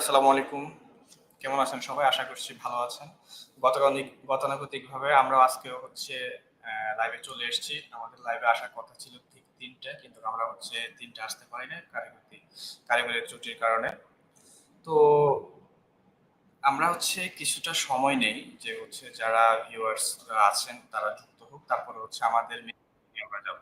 আসসালামু আলাইকুম। কেমন আছেন সবাই? আশা করছি ভালো আছেন। গতকাল গতানুগতিকভাবে আমরা আজকে হচ্ছে লাইভে চলে এসেছি। আমাদের লাইভে আসার কথা ছিল ঠিক তিনটে, কিন্তু আমরা হচ্ছে তিনটে আসতে পারি না কারিগরি কারিগরি ত্রুটির কারণে। তো আমরা হচ্ছে কিছুটা সময় নেই যে হচ্ছে যারা ভিউয়ার্স আছেন, তারা যুক্ত হোক। তারপরে হচ্ছে আমাদের আমরা যাব।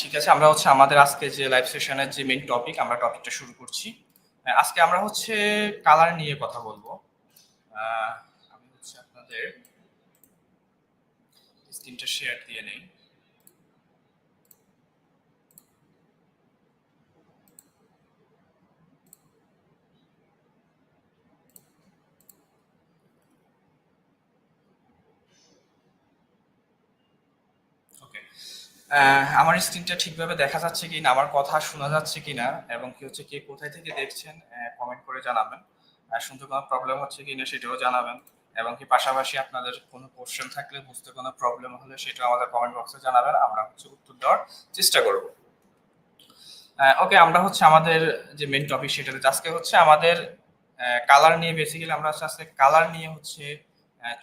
ঠিক আছে, আমরা হচ্ছে আমাদের আজকে যে লাইভ সেশনের যে মেইন টপিক আমরা টপিকটা শুরু করছি। আজকে আমরা হচ্ছে কালার নিয়ে কথা বলব। আমি হচ্ছে আপনাদের স্ক্রিনটা শেয়ার দিয়ে নেই। আমার স্ক্রিনটা ঠিকভাবে দেখা যাচ্ছে কি না আমার কথা শোনা যাচ্ছে কি না এবং কি হচ্ছে, কে কোথায় থেকে দেখছেন কমেন্ট করে জানাবেন। আর শুনতে কোনো প্রবলেম হচ্ছে কি না সেটাও জানাবেন। এবং কি পাশাপাশি আপনাদের কোনো কোশ্চেন থাকলে বুঝতে কোনো প্রবলেম হলে সেটাও আমাদের কমেন্ট বক্সে জানাবেন, আমরা হচ্ছে উত্তর দেওয়ার চেষ্টা করব। ওকে আমরা হচ্ছে আমাদের যে মেন টপিক সেটাতে, আজকে হচ্ছে আমাদের কালার নিয়ে বেসিক্যালি আমরা আজকে কালার নিয়ে হচ্ছে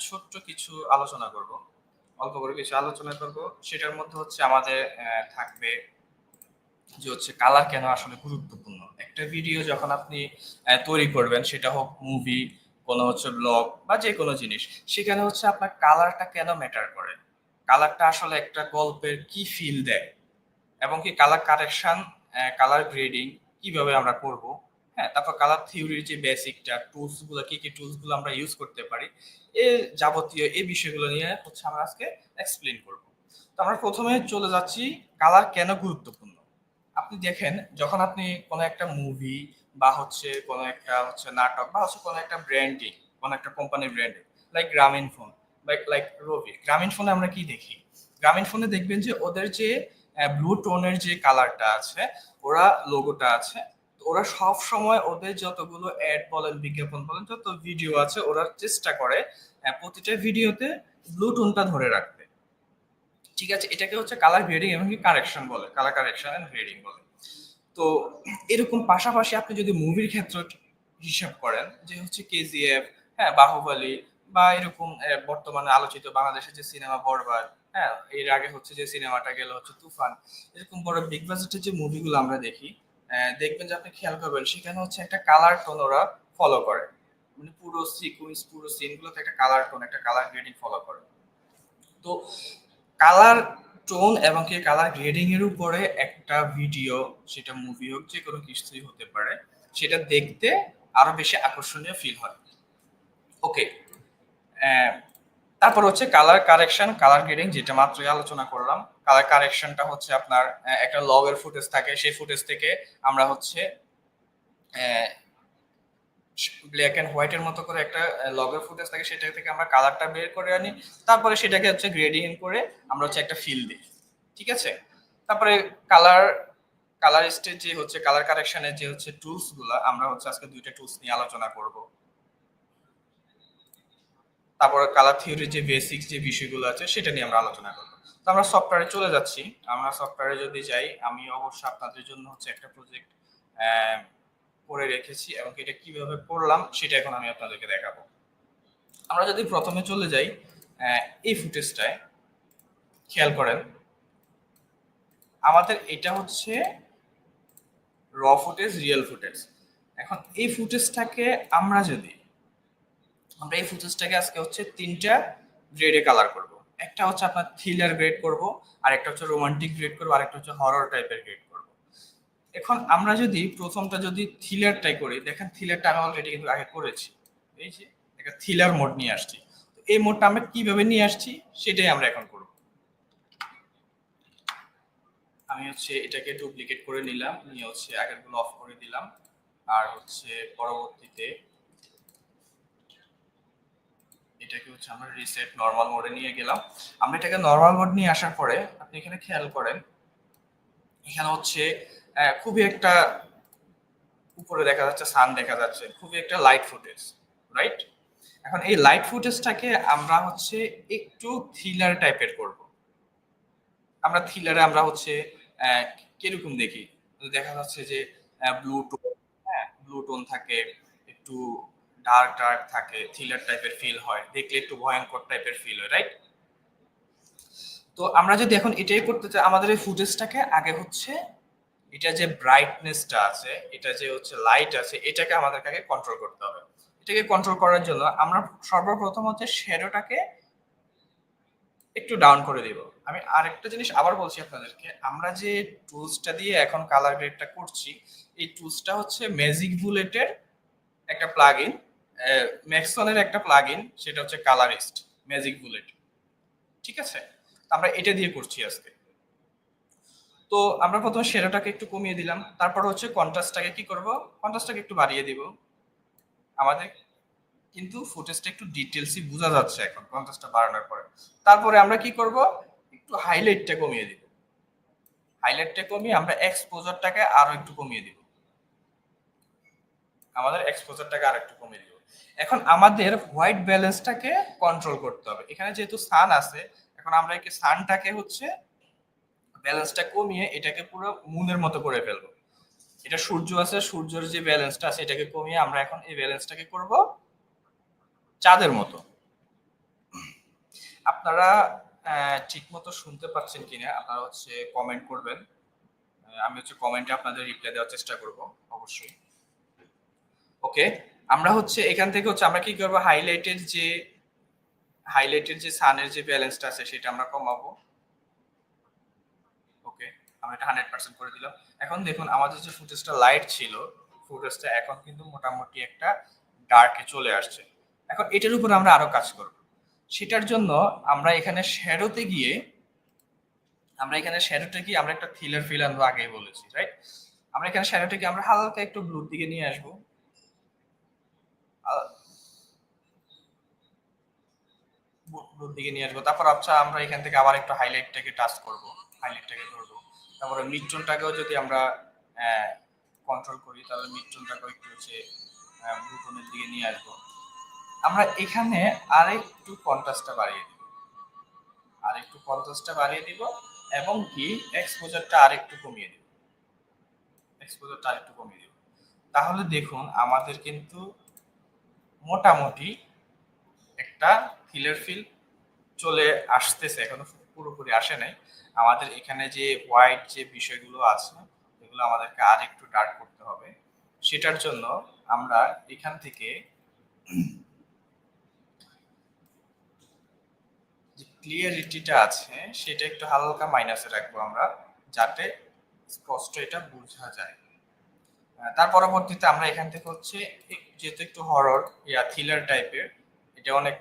ছোট্ট কিছু আলোচনা করব। অল্প করে কিছু আলোচনা করব। সেটার মধ্যে হচ্ছে আমাদের থাকবে যে হচ্ছে কালার কেন আসলে গুরুত্বপূর্ণ। একটা ভিডিও যখন আপনি তৈরি করবেন, সেটা হোক মুভি কোনো হচ্ছে ব্লগ বা যে কোনো জিনিস, সেখানে হচ্ছে আপনার কালারটা কেন ম্যাটার করে? কালারটা আসলে একটা গল্পের কি ফিল দেয়? এবং কি কালার কারেকশন কালার গ্রেডিং কীভাবে আমরা করব? হ্যাঁ তারপর কালার থিওরির যে বেসিকটা টুলসগুলো কি কি টুলসগুলো আমরা ইউজ করতে পারি এই যাবতীয় এই বিষয়গুলো নিয়ে হচ্ছে আমরা আজকে এক্সপ্লেন করব। তো আমরা প্রথমে চলে যাচ্ছি কালার কেন গুরুত্বপূর্ণ? আপনি দেখেন, যখন আপনি কোনো একটা মুভি বা হচ্ছে কোনো একটা হচ্ছে নাটক বা হচ্ছে কোনো একটা ব্র্যান্ডিং কোনো একটা কোম্পানির branding like Grameen phone like like Robi Grameen ফোনে আমরা কি দেখি? গ্রামীণ ফোনে দেখবেন যে ওদের যে ব্লু টোনের যে কালারটা আছে, ওরা লোগোটা আছে ওরা সব সময় ওদের যতগুলো অ্যাড বলেন, বিজ্ঞাপন বলেন, যত ভিডিও আছে ওরা চেষ্টা করে প্রতিটা ভিডিওতে ব্লুটুনটা ধরে রাখতে। ঠিক আছে, এটাকে হচ্ছে কালার গ্রেডিং এবং কারেকশন বলে কালার কারেকশন এন্ড গ্রেডিং বলে। তো এরকম পাশাপাশি আপনি যদি মুভির ক্ষেত্রে হিসাব করেন, যে হচ্ছে কেজিএফ হ্যাঁ বাহুবলী বা এরকম বর্তমানে আলোচিত বাংলাদেশের যে সিনেমা বরবার হ্যাঁ এর আগে হচ্ছে যে সিনেমাটা গেল হচ্ছে তুফান, এরকম বড় বিগ বাজেটের যে মুভিগুলো আমরা দেখি দেখবেন যে আপনি খেয়াল করবেন, সেখানে হচ্ছে একটা কালার টোন ওরা ফলো করে। মানে পুরো সিকুয়েন্স পুরো সিনগুলোতে একটা কালার টোন একটা কালার গ্রেডিং ফলো করে। তো কালার টোন এবং কি কালার গ্রেডিং এর উপরে একটা ভিডিও সেটা মুভি হোক, যে কোনো কিছুই হতে পারে, সেটা দেখতে আরও বেশি আকর্ষণীয় ফিল হয়। ওকে তারপর হচ্ছে কালার কারেকশন কালার গ্রেডিং যেটা মাত্রই আলোচনা করলাম। কালার কারেকশনটা হচ্ছে আপনার একটা লগের ফুটেজ থাকে, সেই ফুটেজ থেকে আমরা হচ্ছে ব্ল্যাক অ্যান্ড হোয়াইটের মতো করে একটা লগের ফুটেজ থাকে, সেটা থেকে আমরা কালারটা বের করে আনি। তারপরে সেটাকে হচ্ছে গ্রেডিং করে আমরা হচ্ছে একটা ফিল দিই। ঠিক আছে? তারপরে কালার কালার স্টেজ যে হচ্ছে কালার কারেকশনের যে হচ্ছে টুলসগুলো, আমরা হচ্ছে আজকে দুইটা টুলস নিয়ে আলোচনা করব। তারপরে কালার থিওরির যে বেসিক যে বিষয়গুলো আছে, সেটা নিয়ে আমরা আলোচনা করব। তো আমরা সফটওয়্যারে চলে যাচ্ছি। আমরা সফটওয়্যারে যদি যাই, আমি অবশ্য আপনাদের জন্য হচ্ছে একটা প্রজেক্ট করে রেখেছি এবং এটা কীভাবে করলাম, সেটা এখন আমি আপনাদেরকে দেখাবো। আমরা যদি প্রথমে চলে যাই এই ফুটেজটায় খেয়াল করেন। আমাদের এটা হচ্ছে র ফুটেজ রিয়েল ফুটেজ এখন এই ফুটেজটাকে আমরা যদি আমরা এই ফুটেজটাকে আজকে হচ্ছে তিনটা গ্রেডে কালার করব। একটা হচ্ছে আপনার থ্রিলার গ্রেড করব আর একটা হচ্ছে রোমান্টিক গ্রেড করব আর একটা হচ্ছে হরর টাইপের গ্রেড করব। এখন আমরা যদি প্রথমটা যদি থ্রিলারটাই করি, দেখেন থ্রিলারটা আমি অলরেডি কিন্তু আগে করেছি। এই যে, একটা থ্রিলার মোড নিয়ে আসছি। তো এই মোডটা আমরা কীভাবে নিয়ে আসছি, সেটাই আমরা এখন করব। আমি হচ্ছে এটাকে ডুপ্লিকেট করে নিলাম, নিয়ে হচ্ছে আগেরগুলো অফ করে দিলাম। আর হচ্ছে পরবর্তীতে এটাকে হচ্ছে আমরা রিসেট নর্মাল মোডে নিয়ে গেলাম। আমরা এটাকে নর্মাল মোড নিয়ে আসার পরে আপনি এখানে খেয়াল করেন, এখানে হচ্ছে খুবই একটা উপরে দেখা যাচ্ছে সান দেখা যাচ্ছে, খুবই একটা লাইট ফুটেজ রাইট এখন এই লাইট ফুটেজটাকে আমরা হচ্ছে একটু থ্রিলার টাইপের করব। আমরা থ্রিলারে আমরা হচ্ছে কীরকম দেখি? দেখা যাচ্ছে যে ব্লু টোন হ্যাঁ ব্লু টোন থাকে, একটু ডার্ক ডার্ক থাকে থ্রিলার টাইপের ফিল হয়, দেখলে একটু ভয়ঙ্কর টাইপের ফিল হয় রাইট তো আমরা যদি এখন এটাই করতে চাই, আমাদের এই ফুটেজটাকে আগে হচ্ছে এটা যে ব্রাইটনেসটা আছে, এটা যে হচ্ছে লাইট আছে, এটাকে আমাদের আগে কন্ট্রোল করতে হবে। এটাকে কন্ট্রোল করার জন্য আমরা সর্বপ্রথম হচ্ছে শ্যাডোটাকে একটু ডাউন করে দিব। আমি আরেকটা জিনিস আবার বলছি আপনাদেরকে, আমরা যে টুলসটা দিয়ে এখন কালার গ্রেডটা করছি, এই টুলসটা হচ্ছে ম্যাজিক বুলেটের একটা প্লাগ ইন ম্যাক্সনের একটা প্লাগ ইন সেটা হচ্ছে কালারিস্ট ম্যাজিক বুলেট ঠিক আছে? আমরা এটা দিয়ে করছি আজকে। তো আমরা প্রথমে সেরাটাকে একটু কমিয়ে দিলাম। তারপর হচ্ছে কন্ট্রাস্টটাকে কি করব? কন্ট্রাস্টটাকে একটু বাড়িয়ে দিব। আমাদের কিন্তু ফুটেজটা একটু ডিটেলসই বোঝা যাচ্ছে এখন কন্ট্রাস্টটা বাড়ানোর পরে। তারপরে আমরা কি করব? একটু হাইলাইটটা কমিয়ে দিব। হাইলাইটটা কমিয়ে আমরা এক্সপোজারটাকে আরও একটু কমিয়ে দিব। আমাদের এক্সপোজারটাকে আর একটু কমিয়ে দিব। এখন আমাদের হোয়াইট ব্যালেন্সটাকে কন্ট্রোল করতে হবে। এখানে যেহেতু সান আছে, এখন আমরা একে সানটাকে হচ্ছে ব্যালেন্সটা কমিয়ে এটাকে পুরো মুনের মতো করে ফেলব। এটা সূর্য আছে, সূর্যের যে ব্যালেন্সটা আছে, এটাকে কমিয়ে আমরা এখন এই ব্যালেন্সটাকে করব চাঁদের মতো। আপনারা ঠিক মতো শুনতে পাচ্ছেন কিনা, আপনারা হচ্ছে কমেন্ট করবেন। আমি হচ্ছে কমেন্টে আপনাদের রিপ্লাই দেওয়ার চেষ্টা করব, অবশ্যই। ওকে আমরা হচ্ছে এখান থেকে হচ্ছে আমরা কি করব? হাইলাইটের যে হাইলাইটের যে সানের যে ব্যালেন্সটা আছে সেটা আমরা কমাবো। ওকে আমরা এটা হান্ড্রেড পার্সেন্ট করে দিলাম। এখন দেখুন, আমাদের যে ফুটেজটা লাইট ছিল ফুটেজটা এখন কিন্তু মোটামুটি একটা ডার্কে চলে আসছে। এখন এটার উপর আমরা আরও কাজ করব। সেটার জন্য আমরা এখানে শ্যাডোতে গিয়ে, আমরা এখানে শ্যাডোতে গিয়ে আমরা একটা থ্রিলার ফিল আনব আগেই বলেছি রাইট আমরা এখানে শ্যাডোতে গিয়ে আমরা হালকা একটু ব্লুর দিকে নিয়ে আসব। ব্লুর দিকে নিয়ে আসব। তারপর আচ্ছা আমরা এখান থেকে আবার একটু হাইলাইটটাকে টাচ করব। হাইলাইটটাকে ধরবো। তারপরে মিট্রনটাকেও যদি আমরা কন্ট্রোল করি, তাহলে মিট্রনটাকেও একটু হচ্ছে ব্লু টোনের দিকে নিয়ে আসব। আমরা এখানে আরেকটু কন্ট্রাস্টটা বাড়িয়ে দিব। আরেকটু কন্ট্রাস্টটা বাড়িয়ে দিব এবং কি এক্সপোজারটা আরেকটু কমিয়ে দিব। এক্সপোজারটা আরেকটু কমিয়ে দিব। তাহলে দেখুন, আমাদের কিন্তু মোটামুটি একটা ফিলের ফিল চলে আসতেছে। এখনও পুরোপুরি আসে নাই। আমাদের এখানে যে হোয়াইট যে বিষয়গুলো আছে, এগুলো আমাদেরকে আর একটু ডার্ক করতে হবে। সেটার জন্য আমরা এখান থেকে যে ক্লিয়ারিটিটা আছে, সেটা একটু হালকা মাইনাসে রাখব আমরা, যাতে স্পষ্ট এটা বোঝা যায়। তার পরবর্তীতে আমরা এখান থেকে হচ্ছে যেহেতু একটু হরর ইয়া থ্রিলার টাইপের এটা অনেক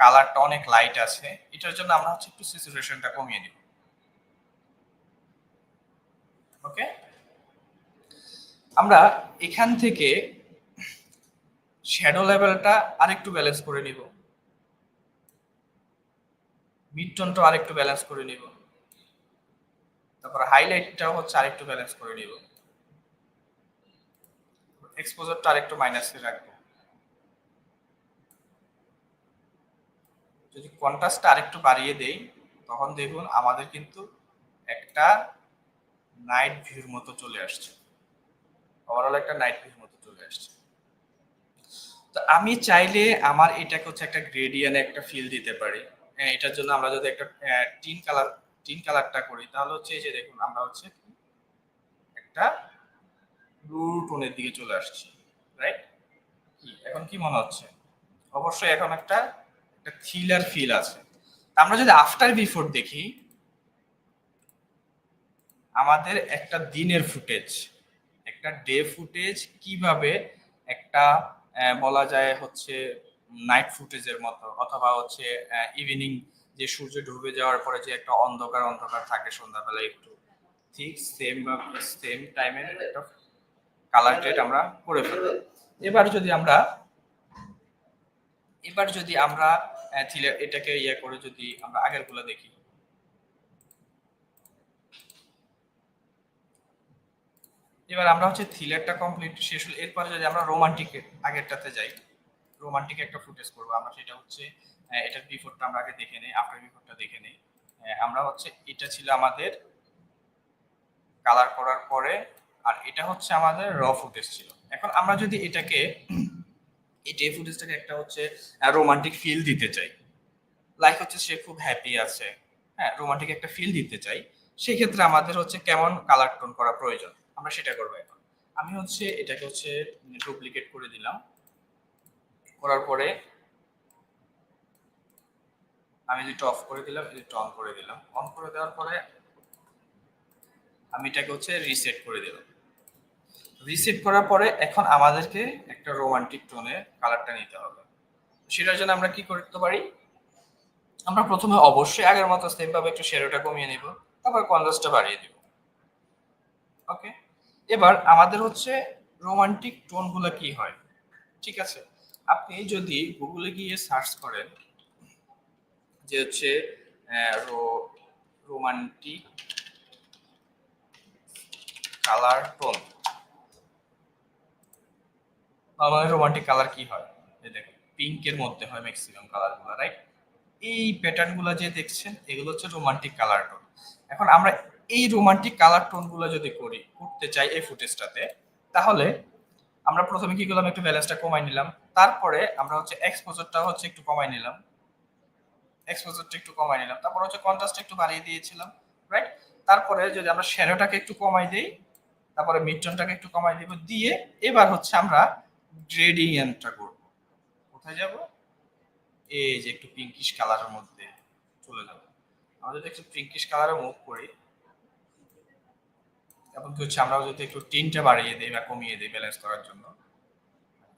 কালারটা অনেক লাইট আছে, এটার জন্য আমরা হচ্ছে একটু স্যাচুরেশনটা কমিয়ে দিব। ওকে আমরা এখান থেকে শ্যাডো লেভেলটা আরেকটু ব্যালেন্স করে নিব। মিড টোনটা আরেকটু ব্যালেন্স করে নিব। তারপর হাইলাইটটাও হচ্ছে আরেকটু ব্যালেন্স করে নিব। এক্সপোজারটা আরেকটু মাইনাসে রাখব। যদি কন্ট্রাস্টটা আরেকটু বাড়িয়ে দেই, তখন দেখুন আমাদের কিন্তু একটা নাইট ভিউর মতো চলে আসছে। ওভারঅল একটা নাইট ভিউর মতো চলে আসছে। তো আমি চাইলে আমার এটাকে হচ্ছে একটা গ্রেডিয়ান একটা ফিল দিতে পারি। হ্যাঁ এটার জন্য আমরা যদি একটা টিন কালার টিন কালারটা করি, তাহলে হচ্ছে এই যে দেখুন, আমরা হচ্ছে একটা ব্লু টোনের দিকে চলে আসছি রাইট এখন কি মনে হচ্ছে? অবশ্যই এখন একটা একটা থ্রিলার ফিল আছে। আমরা যদি আফটার বিফোর দেখি, আমাদের একটা দিনের ফুটেজ একটা ডে ফুটেজ কীভাবে একটা বলা যায় হচ্ছে নাইট ফুটেজের মতো, অথবা হচ্ছে ইভিনিং যে সূর্য ডুবে যাওয়ার পরে যে একটা অন্ধকার অন্ধকার থাকে সন্ধ্যাবেলা একটু, ঠিক সেম সেম টাইমের একটা কালার ট্রেড আমরা করে ফেলব। এবার যদি আমরা, এবার যদি আমরা এটাকে ইয়ে করে যদি আমরা আগেরগুলো দেখি। এবার আমরা হচ্ছে থ্রিলারটা কমপ্লিট শেষ হলো, এরপরে যদি আমরা রোমান্টিক আগেরটাতে যাই রোমান্টিক একটা ফুটেজ করব। আমরা সেটা হচ্ছে এটার বিফোরটা আমরা আগে দেখে নেই আফটার বিফোরটা দেখে নেই। আমরা হচ্ছে, এটা ছিল আমাদের কালার করার পরে আর এটা হচ্ছে আমাদের র ফুটেজ ছিল। এখন আমরা যদি এটাকে, এই ডে ফুটেজটাকে একটা হচ্ছে রোমান্টিক ফিল দিতে চাই। লাইক হচ্ছে সে খুব হ্যাপি আছে। হ্যাঁ রোমান্টিক একটা ফিল দিতে চাই। সেক্ষেত্রে আমাদের হচ্ছে কেমন কালার টোন করা প্রয়োজন? আমরা সেটা করব এখন। আমি হচ্ছে এটাকে হচ্ছে ডুপ্লিকেট করে দিলাম। করার পরে আমি যেটা অফ করে দিলাম এটা অন করে দিলাম। অন করে দেওয়ার পরে আমি এটাকে হচ্ছে রিসেট করে দিলাম। রিসেট করার পরে এখন আমাদেরকে একটা রোমান্টিক টোনে কালারটা নিতে হবে। সেটার জন্য আমরা কি করতে পারি? আমরা প্রথমে অবশ্যই আগের মতো সেম ভাবে একটু শেরোটা কমিয়ে নিব, তারপর কন্ট্রাস্টটা বাড়িয়ে দিব। ওকে এবার আমাদের হচ্ছে রোমান্টিক টোনগুলো কি হয়? ঠিক আছে? আপনি যদি গুগলে গিয়ে সার্চ করেন, যে হচ্ছে রোমান্টিক কালার টোন আমাদের রোমান্টিক কালার কি হয়? এই পিঙ্কের মধ্যে হয় ম্যাক্সিমাম কালারগুলো রাইট এই প্যাটার্নগুলো যে দেখছেন, এগুলো হচ্ছে রোমান্টিক কালার টোন এখন আমরা এই রোমান্টিক কালার টোনগুলো যদি করি, করতে চাই এই ফুটেজটাতে তাহলে আমরা প্রথমে কি করলাম, একটু ব্যালেন্সটা কমাই নিলাম। তারপরে আমরা হচ্ছে এক্সপোজারটা হচ্ছে একটু কমাই নিলাম। এক্সপোজারটা একটু কমাই নিলাম। তারপর হচ্ছে কন্ট্রাস্ট একটু বাড়িয়ে দিয়েছিলাম রাইট তারপরে যদি আমরা শ্যাডোটাকে একটু কমাই দিই, তারপরে মিডটনটাকে একটু কমাই দিব, দিয়ে এবার হচ্ছে আমরা গ্রেডিয়েন্টটা করব। কোথায় যাব? এই যে একটু পিঙ্কিশ কালারের মধ্যে চলে যাব। আমরা যদি একটু পিঙ্কিশ কালারে মুভ করি এবং কি হচ্ছে? আমরা যদি একটু টিনটা বাড়িয়ে দিই বা কমিয়ে দিই ব্যালেন্স করার জন্য,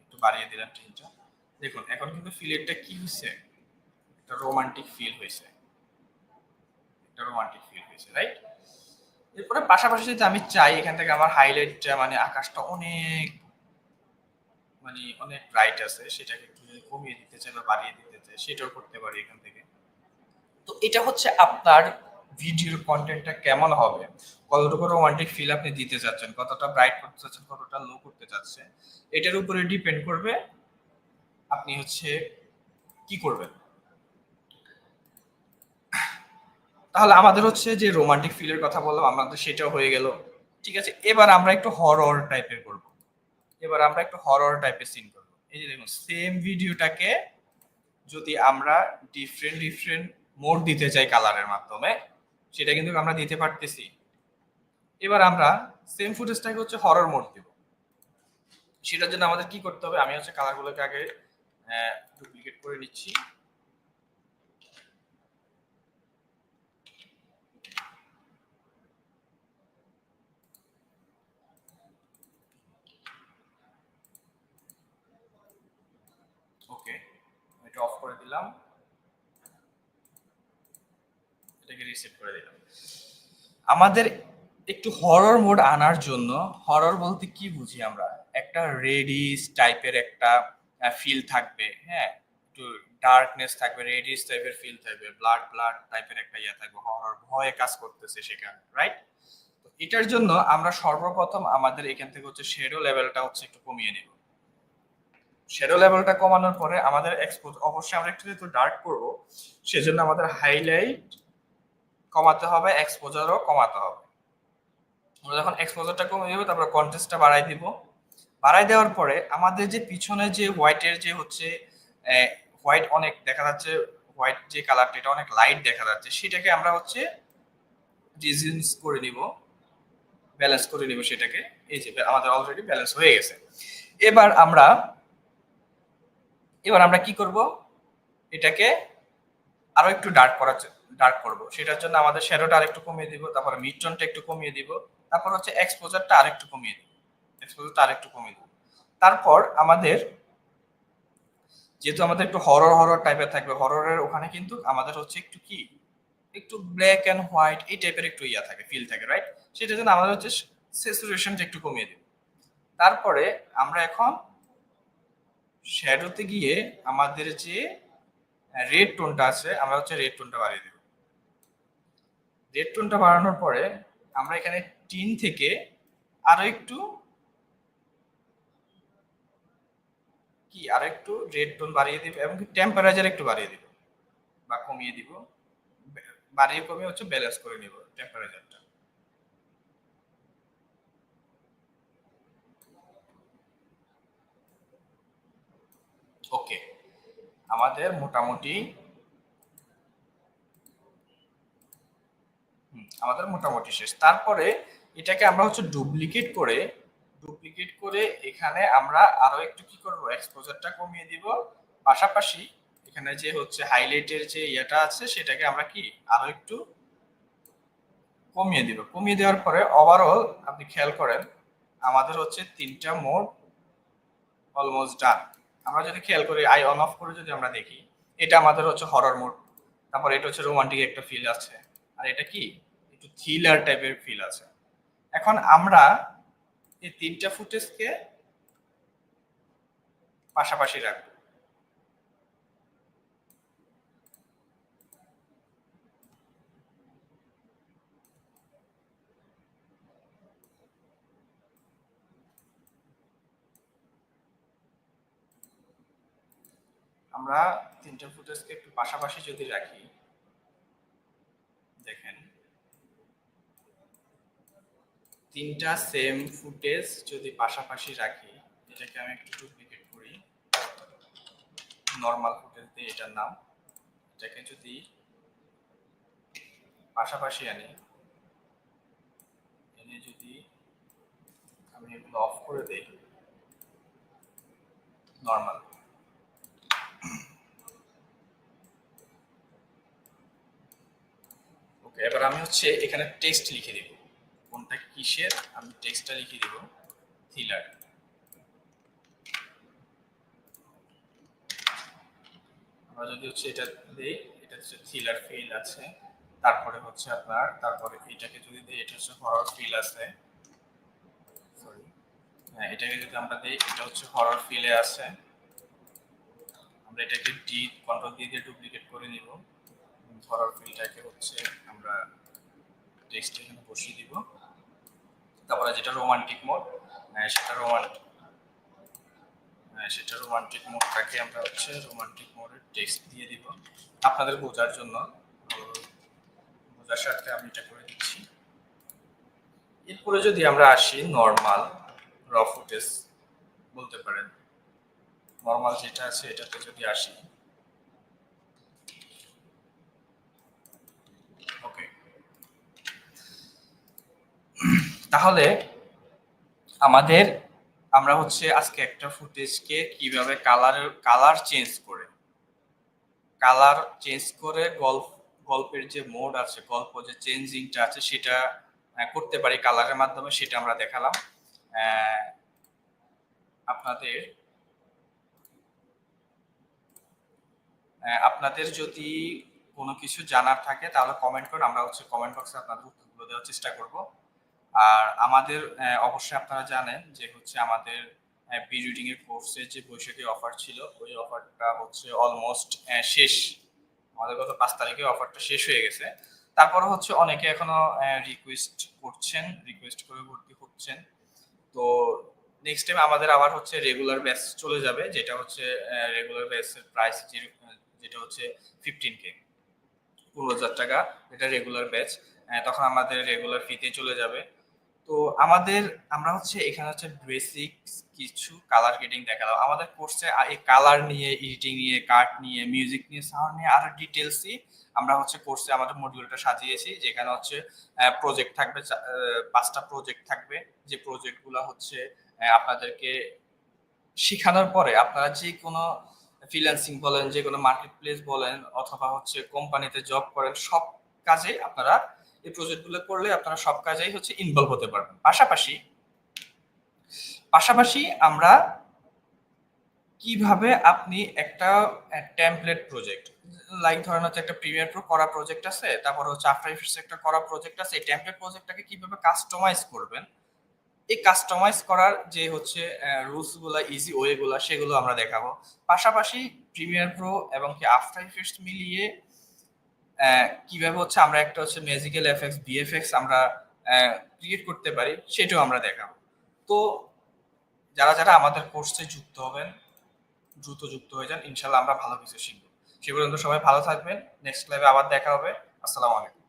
একটু বাড়িয়ে দিলাম টিনটা দেখুন, এখন কিন্তু ফিলেরটা কি হয়েছে একটা রোমান্টিক ফিল হয়েছে একটা রোমান্টিক ফিল হয়েছে রাইট এরপরে পাশাপাশি যদি আমি চাই, এখান থেকে আমার হাইলাইটটা মানে আকাশটা অনেক মানে অনেক ব্রাইট আছে, সেটাকে একটু যদি কমিয়ে দিতে চাই বা বাড়িয়ে দিতে চাই সেটাও করতে পারি এখান থেকে। তো এটা হচ্ছে আপনার ভিডিওর কন্টেন্টটা কেমন হবে? কতটুকু রোমান্টিক ফিল আপনি দিতে চাচ্ছেন? কতটা ব্রাইট করতে চাচ্ছেন? কতটা লো করতে চাচ্ছেন? এটার উপরে ডিপেন্ড করবে আপনি হচ্ছে কি করবেন। তাহলে আমাদের হচ্ছে যে রোমান্টিক ফিলের কথা বললাম, আমাদের সেটাও হয়ে গেল। ঠিক আছে, এবার আমরা একটু হরর টাইপের করব। এবার আমরা একটু হরর টাইপের সিন করব। এই যে দেখুন সেম ভিডিওটাকে যদি আমরা ডিফারেন্ট ডিফারেন্ট মোড দিতে চাই কালারের মাধ্যমে, সেটা কিন্তু আমরা দিতে পারতেছি। এবার আমরা সেম ফুটেজটাকে হচ্ছে হরর মোড দেব। সেটার জন্য আমাদের কি করতে হবে? আমি হচ্ছে কালারগুলোকে আগে ডুপ্লিকেট করে নিচ্ছি ওকে এটা অফ করে দিলাম। এটাকে রিসেট করে দিলাম। আমাদের একটু হরর মোড আনার জন্য হরর বলতে কি বুঝি আমরা? একটা রেডিস টাইপের একটা ফিল থাকবে হ্যাঁ? একটু ডার্কনেস থাকবে রেডিস টাইপের ফিল থাকবে ব্লাড ব্লাড টাইপের একটা ইয়ে থাকবে হরর ভয়ে কাজ করতেছে সেখানে রাইট এটার জন্য আমরা সর্বপ্রথম আমাদের এখান থেকে হচ্ছে শেডো লেভেলটা হচ্ছে একটু কমিয়ে নেব। শ্যাডো লেভেলটা কমানোর পরে আমাদের এক্সপোজ অবশ্যই আমরা একটু যেহেতু ডার্ক করব, সেজন্য আমাদের হাইলাইট কমাতে হবে এক্সপোজারও কমাতে হবে। আমরা যখন এক্সপোজারটা কমে দেবো, তারপর কন্টেস্টটা বাড়াই দিব। বাড়াই দেওয়ার পরে আমাদের যে পিছনে যে হোয়াইটের যে হচ্ছে হোয়াইট অনেক দেখা যাচ্ছে হোয়াইট যে কালারটা এটা অনেক লাইট দেখা যাচ্ছে, সেটাকে আমরা হচ্ছে ডিজিউন্স করে নিব ব্যালেন্স করে নিব সেটাকে। এই যে, আমাদের অলরেডি ব্যালেন্স হয়ে গেছে। এবার আমরা এবার আমরা কি করব? এটাকে আরও একটু ডার্ক করার ডার্ক করব। সেটার জন্য আমাদের শ্যাডোটা আরেকটু কমিয়ে দিব, তারপর মিড টোনটা একটু কমিয়ে দিব, তারপর হচ্ছে এক্সপোজারটা আরেকটু কমিয়ে দিব। এক্সপোজারটা আরেকটু কমিয়ে দিব। তারপর আমাদের, যেহেতু আমাদের একটু হরর হরর টাইপের থাকবে হররের ওখানে কিন্তু আমাদের হচ্ছে একটু কি? একটু ব্ল্যাক অ্যান্ড হোয়াইট এই টাইপের একটু ইয়া থাকে ফিল থাকে রাইট সেটার জন্য আমাদের হচ্ছে স্যাচুরেশনটা একটু কমিয়ে দিব। তারপরে আমরা এখন শ্যাডোতে গিয়ে আমাদের যে রেড টোনটা আছে, আমরা হচ্ছে রেড টোনটা বাড়িয়ে দেব। রেড টোনটা বাড়ানোর পরে আমরা এখানে টিন থেকে আরও একটু, কি, আরও একটু রেড টোন বাড়িয়ে দিব এবং টেম্পারেচার একটু বাড়িয়ে দিব বা কমিয়ে দিব। বাড়িয়ে কমিয়ে হচ্ছে ব্যালেন্স করে নিব টেম্পারেচারটা ওকে আমাদের মোটামুটি আমাদের মোটামুটি শেষ। তারপরে এটাকে আমরা হচ্ছে ডুপ্লিকেট করে ডুপ্লিকেট করে এখানে আমরা আরও একটু কি করব? এক্সপোজারটা কমিয়ে দিব। পাশাপাশি এখানে যে হচ্ছে হাইলাইটের যে ইয়েটা আছে, সেটাকে আমরা কি আরও একটু কমিয়ে দিব। কমিয়ে দেওয়ার পরে ওভারঅল আপনি খেয়াল করেন, আমাদের হচ্ছে তিনটা মোড অলমোস্ট ডান আমরা যদি খেয়াল করি আই অন অফ করে যদি আমরা দেখি, এটা আমাদের হচ্ছে হরর মোড তারপর এটা হচ্ছে রোমান্টিক একটা ফিল আছে। আর এটা কি? একটু থ্রিলার টাইপের ফিল আছে। এখন আমরা এই তিনটা ফুটেজকে পাশাপাশি রাখব। আমরা তিনটা ফুটেজকে একটু পাশাপাশি যদি রাখি, দেখেন, তিনটা সেম ফুটেজ যদি পাশাপাশি রাখি, এটাকে আমি একটু ডুপ্লিকেট করি। নর্মাল ফুটেজ দিয়ে এটার নাম। এটাকে যদি পাশাপাশি আনি, এনে যদি আমি এগুলো অফ করে দিই নর্মাল এবার আমি হচ্ছে এখানে টেক্সট লিখে দিব। কোনটা কিসের? আমি টেক্সটটা লিখে দিব। থ্রিলার আমরা যদি হচ্ছে এটা দিই, এটা হচ্ছে থ্রিলার ফিল আছে। তারপরে হচ্ছে আপনার, তারপরে এটাকে যদি দিই, এটা হচ্ছে হরর ফিল আছে। সরি হ্যাঁ এটাকে যদি আমরা দিই, এটা হচ্ছে হরর ফিলে আছে। আমরা এটাকে ডি কন্ট্রোল দিয়ে দিয়ে ডুপ্লিকেট করে নিব। হরর ফিলটাকে হচ্ছে আমরা টেক্সট এখানে বসিয়ে দিব। তারপরে যেটা রোমান্টিক মোড সেটা রোমান্টিক সেটা রোমান্টিক মোডটাকে আমরা হচ্ছে রোমান্টিক মোডের টেক্সট দিয়ে দিব। আপনাদের বোঝার জন্য বোঝার সাথে আমি এটা করে দিচ্ছি। এরপরে যদি আমরা আসি নর্মাল র ফুটেজ বলতে পারেন। নর্মাল যেটা আছে এটাতে যদি আসি তাহলে আমাদের, আমরা হচ্ছে আজকে একটা ফুটেজকে কীভাবে কালার কালার চেঞ্জ করে। কালার চেঞ্জ করে গল্প, গল্পের যে মোড আছে, গল্প যে চেঞ্জিংটা আছে, সেটা করতে পারি কালারের মাধ্যমে, সেটা আমরা দেখালাম। আপনাদের আপনাদের যদি কোনো কিছু জানার থাকে, তাহলে কমেন্ট করুন আমরা হচ্ছে কমেন্ট বক্সে আপনাদের উত্তরগুলো দেওয়ার চেষ্টা করব। আর আমাদের অবশ্যই আপনারা জানেন যে হচ্ছে আমাদের বি রিডিং এর কোর্সের যে বৈশাখী অফার ছিল, ওই অফারটা হচ্ছে অলমোস্ট শেষ। আমাদের গত পাঁচ তারিখে অফারটা শেষ হয়ে গেছে। তারপরে হচ্ছে অনেকে এখনও রিকোয়েস্ট করছেন রিকোয়েস্ট করে ভর্তি করছেন তো নেক্সট টাইম আমাদের আবার হচ্ছে রেগুলার ব্যাচ চলে যাবে, যেটা হচ্ছে রেগুলার ব্যাচের প্রাইস যেটা হচ্ছে ফিফটিন কে পনেরো হাজার টাকা, এটা রেগুলার ব্যাচ তখন আমাদের রেগুলার ফিতে চলে যাবে। তো আমাদের, আমরা হচ্ছে এখানে হচ্ছে বেসিক কিছু কালার গেটিং দেখালাম। আমাদের কোর্সে এই কালার নিয়ে এডিটিং নিয়ে কার্ড নিয়ে মিউজিক নিয়ে সাউন্ড নিয়ে আরও ডিটেলসই আমরা হচ্ছে কোর্সে আমাদের মডিউলটা সাজিয়েছি, যেখানে হচ্ছে প্রজেক্ট থাকবে পাঁচটা প্রজেক্ট থাকবে। যে প্রজেক্টগুলো হচ্ছে আপনাদেরকে শেখানোর পরে আপনারা যে কোনো ফ্রিল্যান্সিং বলেন, যে কোনো মার্কেট প্লেস বলেন, অথবা হচ্ছে কোম্পানিতে জব করেন, সব কাজে আপনারা এই প্রজেক্টগুলো করলে আপনারা সব কাজেই হচ্ছে ইনভলভ হতে পারবেন। পাশাপাশি পাশাপাশি আমরা কীভাবে আপনি একটা টেমপ্লেট প্রজেক্ট লাইক ধরেন হচ্ছে একটা প্রিমিয়ার প্রো করা প্রজেক্ট আছে, তারপর হচ্ছে আফটার ইফেক্টস একটা করা প্রজেক্ট আছে, এই টেমপ্লেট প্রজেক্টটাকে কীভাবে কাস্টমাইজ করবেন? এই কাস্টমাইজ করার যে হচ্ছে রুলসগুলা ইজি ওয়ে গুলা সেগুলো আমরা দেখাবো। পাশাপাশি প্রিমিয়ার প্রো এবং কি আফটার ইফেক্টস মিলিয়ে কীভাবে হচ্ছে আমরা একটা হচ্ছে ম্যাজিক্যাল এফেক্টস বিএফএক্স আমরা ক্রিয়েট করতে পারি, সেটাও আমরা দেখাবো। তো যারা যারা আমাদের কোর্সে যুক্ত হবেন, দ্রুত যুক্ত হয়ে যান, ইনশাল্লাহ আমরা ভালো কিছু শিখব। সে পর্যন্ত সবাই ভালো থাকবেন নেক্সট ক্লাবে আবার দেখা হবে। আসসালামু আলাইকুম।